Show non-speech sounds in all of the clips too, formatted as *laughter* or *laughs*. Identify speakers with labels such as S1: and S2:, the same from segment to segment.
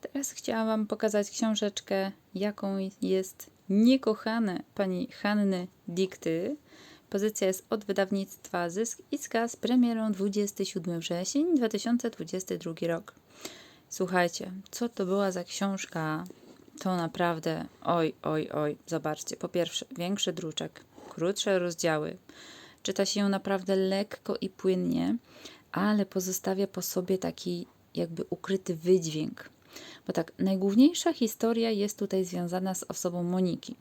S1: Teraz chciałam Wam pokazać książeczkę, jaką jest Niekochane pani Hanny Dikty. Pozycja jest od wydawnictwa Zysk Iska z premierą 27 wrzesień 2022 rok. Słuchajcie, co to była za książka? To naprawdę, oj, oj, oj, zobaczcie. Po pierwsze, większy druczek, krótsze rozdziały. Czyta się ją naprawdę lekko i płynnie, ale pozostawia po sobie taki jakby ukryty wydźwięk. Bo tak, najgłówniejsza historia jest tutaj związana z osobą Moniki.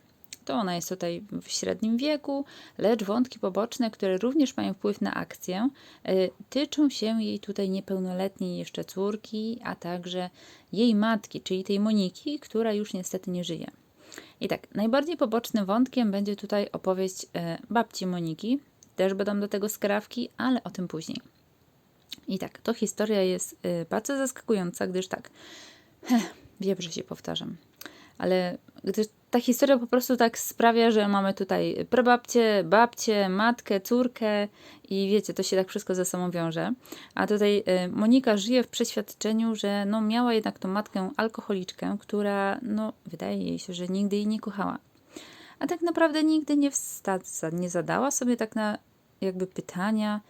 S1: To ona jest tutaj w średnim wieku, lecz wątki poboczne, które również mają wpływ na akcję, y, tyczą się jej tutaj niepełnoletniej jeszcze córki, a także jej matki, czyli tej Moniki, która już niestety nie żyje. I tak, najbardziej pobocznym wątkiem będzie tutaj opowieść y, babci Moniki. Też będą do tego skrawki, ale o tym później. I tak, to historia jest y, bardzo zaskakująca, gdyż tak, heh, wiem, że się powtarzam, ale gdyż ta historia po prostu tak sprawia, że mamy tutaj prababcię, babcię, matkę, córkę i wiecie, to się tak wszystko ze sobą wiąże. A tutaj y, Monika żyje w przeświadczeniu, że no miała jednak tą matkę alkoholiczkę, która no wydaje jej się, że nigdy jej nie kochała. A tak naprawdę nigdy nie, wsta- nie zadała sobie tak na jakby pytania,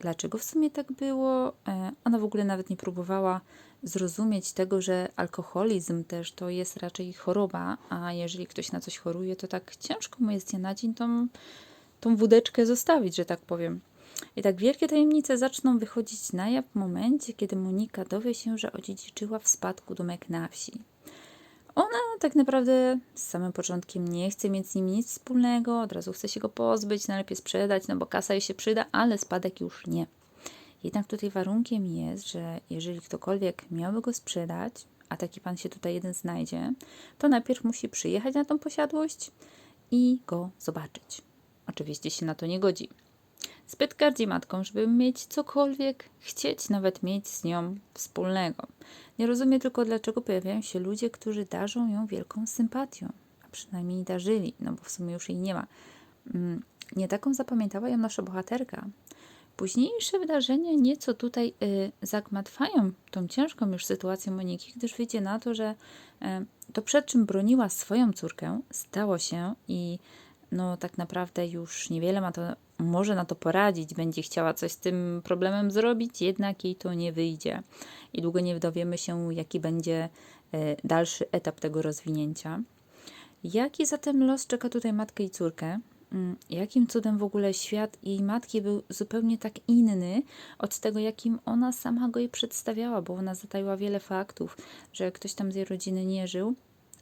S1: dlaczego w sumie tak było. E, Ona w ogóle nawet nie próbowała zrozumieć tego, że alkoholizm też to jest raczej choroba, a jeżeli ktoś na coś choruje, to tak ciężko mu jest dnia na dzień tą, tą wódeczkę zostawić, że tak powiem. I tak wielkie tajemnice zaczną wychodzić na jaw w momencie, kiedy Monika dowie się, że odziedziczyła w spadku domek na wsi. Ona tak naprawdę z samym początkiem nie chce mieć z nim nic wspólnego, od razu chce się go pozbyć, najlepiej sprzedać, no bo kasa jej się przyda, ale spadek już nie. Jednak tutaj warunkiem jest, że jeżeli ktokolwiek miałby go sprzedać, a taki pan się tutaj jeden znajdzie, to najpierw musi przyjechać na tą posiadłość i go zobaczyć. Oczywiście się na to nie godzi. Zbyt gardzi matką, żeby mieć cokolwiek, chcieć nawet mieć z nią wspólnego. Nie rozumie tylko, dlaczego pojawiają się ludzie, którzy darzą ją wielką sympatią, a przynajmniej darzyli, no bo w sumie już jej nie ma. Mm, Nie taką zapamiętała ją nasza bohaterka. Późniejsze wydarzenia nieco tutaj y, zagmatwają tą ciężką już sytuację Moniki, gdyż wyjdzie na to, że y, to przed czym broniła swoją córkę, stało się i no tak naprawdę już niewiele ma to, może na to poradzić, będzie chciała coś z tym problemem zrobić, jednak jej to nie wyjdzie. I długo nie dowiemy się, jaki będzie y, dalszy etap tego rozwinięcia. Jaki zatem los czeka tutaj matkę i córkę? Mm, Jakim cudem w ogóle świat jej matki był zupełnie tak inny od tego, jakim ona sama go jej przedstawiała, bo ona zataiła wiele faktów, że ktoś tam z jej rodziny nie żył,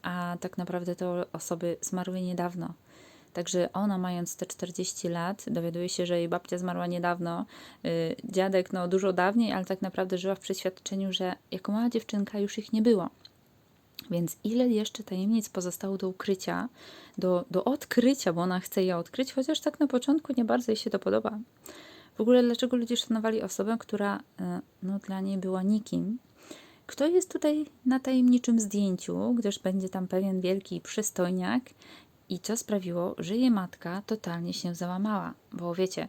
S1: a tak naprawdę te osoby zmarły niedawno. Także ona, mając te 40 lat, dowiaduje się, że jej babcia zmarła niedawno, yy, dziadek no dużo dawniej, ale tak naprawdę żyła w przeświadczeniu, że jako mała dziewczynka już ich nie było. Więc ile jeszcze tajemnic pozostało do ukrycia, do, do odkrycia, bo ona chce je odkryć, chociaż tak na początku nie bardzo jej się to podoba. W ogóle dlaczego ludzie szanowali osobę, która e, no, dla niej była nikim? Kto jest tutaj na tajemniczym zdjęciu, gdyż będzie tam pewien wielki przystojniak i co sprawiło, że jej matka totalnie się załamała. Bo wiecie,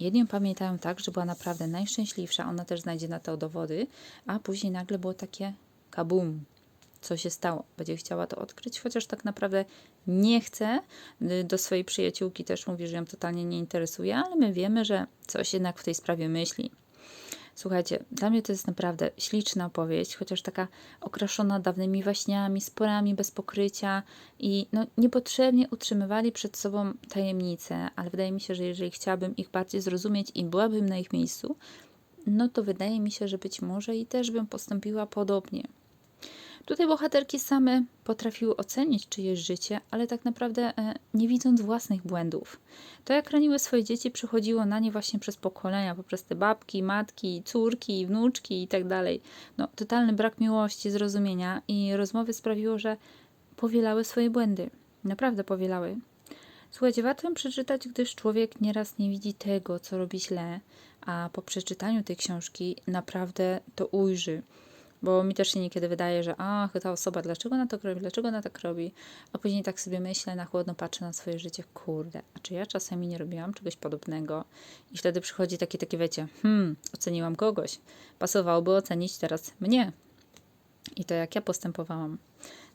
S1: jedni pamiętają tak, że była naprawdę najszczęśliwsza, ona też znajdzie na to dowody, a później nagle było takie kabum, co się stało. Będzie chciała to odkryć, chociaż tak naprawdę nie chce. Y, Do swojej przyjaciółki też mówi, że ją totalnie nie interesuje, ale my wiemy, że coś jednak w tej sprawie myśli. Słuchajcie, dla mnie to jest naprawdę śliczna opowieść, chociaż taka okraszona dawnymi waśniami, sporami bez pokrycia i no, niepotrzebnie utrzymywali przed sobą tajemnice, ale wydaje mi się, że jeżeli chciałabym ich bardziej zrozumieć i byłabym na ich miejscu, no to wydaje mi się, że być może i też bym postąpiła podobnie. Tutaj bohaterki same potrafiły ocenić czyjeś życie, ale tak naprawdę e, nie widząc własnych błędów. To, jak raniły swoje dzieci, przychodziło na nie właśnie przez pokolenia, poprzez te babki, matki, córki, wnuczki i tak. No, totalny brak miłości, zrozumienia i rozmowy sprawiło, że powielały swoje błędy. Naprawdę powielały. Słuchajcie, warto ją przeczytać, gdyż człowiek nieraz nie widzi tego, co robi źle, a po przeczytaniu tej książki naprawdę to ujrzy. Bo mi też się niekiedy wydaje, że ach, ta osoba, dlaczego ona tak robi, dlaczego ona tak robi, a później tak sobie myślę, na chłodno patrzę na swoje życie, kurde, a czy ja czasami nie robiłam czegoś podobnego? I wtedy przychodzi takie, takie wiecie, hmm, oceniłam kogoś, pasowałoby ocenić teraz mnie. i to, jak ja postępowałam.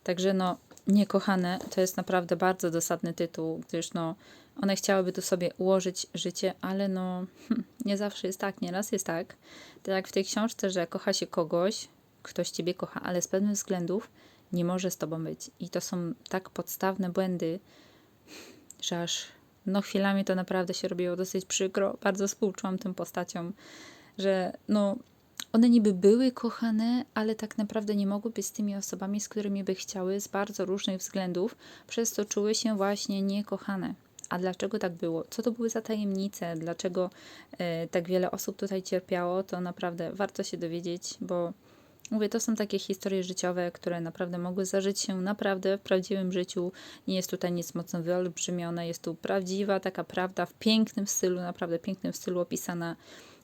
S1: Także no, niekochane to jest naprawdę bardzo dosadny tytuł, gdyż no, one chciałyby tu sobie ułożyć życie, ale no, *laughs* nie zawsze jest tak, nieraz jest tak. Tak jak w tej książce, że kocha się kogoś, ktoś ciebie kocha, ale z pewnych względów nie może z tobą być. I to są tak podstawne błędy, że aż no chwilami to naprawdę się robiło dosyć przykro. Bardzo współczułam tym postaciom, że no one niby były kochane, ale tak naprawdę nie mogły być z tymi osobami, z którymi by chciały z bardzo różnych względów, przez co czuły się właśnie niekochane. A dlaczego tak było? Co to były za tajemnice? Dlaczego e, tak wiele osób tutaj cierpiało? To naprawdę warto się dowiedzieć, bo Mówię, to są takie historie życiowe, które naprawdę mogły zdarzyć się naprawdę w prawdziwym życiu. Nie jest tutaj nic mocno wyolbrzymione, jest tu prawdziwa taka prawda w pięknym stylu, naprawdę pięknym stylu opisana.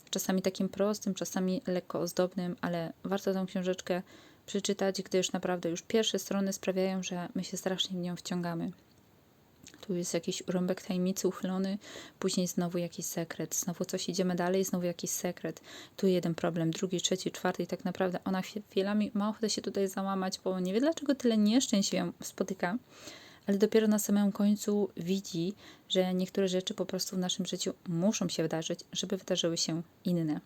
S1: Czasami takim prostym, czasami lekko ozdobnym, ale warto tą książeczkę przeczytać, gdyż naprawdę już pierwsze strony sprawiają, że my się strasznie w nią wciągamy. Tu jest jakiś urąbek tajemnicy uchylony, później znowu jakiś sekret, znowu coś idziemy dalej, znowu jakiś sekret. Tu jeden problem, drugi, trzeci, czwarty i tak naprawdę ona chwilami ma ochotę się tutaj załamać, bo nie wie dlaczego tyle nieszczęść ją spotyka, ale dopiero na samym końcu widzi, że niektóre rzeczy po prostu w naszym życiu muszą się wydarzyć, żeby wydarzyły się inne.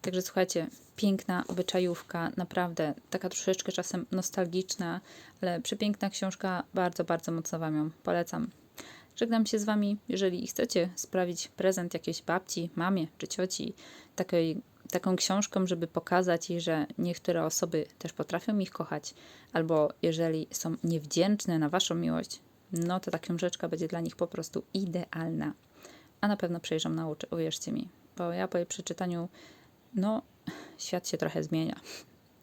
S1: Także słuchajcie, piękna obyczajówka, naprawdę taka troszeczkę czasem nostalgiczna, ale przepiękna książka, bardzo, bardzo mocno Wam ją polecam. Żegnam się z Wami. Jeżeli chcecie sprawić prezent jakiejś babci, mamie czy cioci takiej, taką książką, żeby pokazać jej, że niektóre osoby też potrafią ich kochać, albo jeżeli są niewdzięczne na Waszą miłość, no to ta książeczka będzie dla nich po prostu idealna. A na pewno przejrzą na oczy, uwierzcie mi, bo ja po jej przeczytaniu no, świat się trochę zmienia.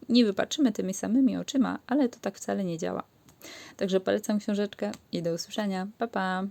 S1: Niby patrzymy tymi samymi oczyma, ale to tak wcale nie działa. Także polecam książeczkę i do usłyszenia. Pa, pa!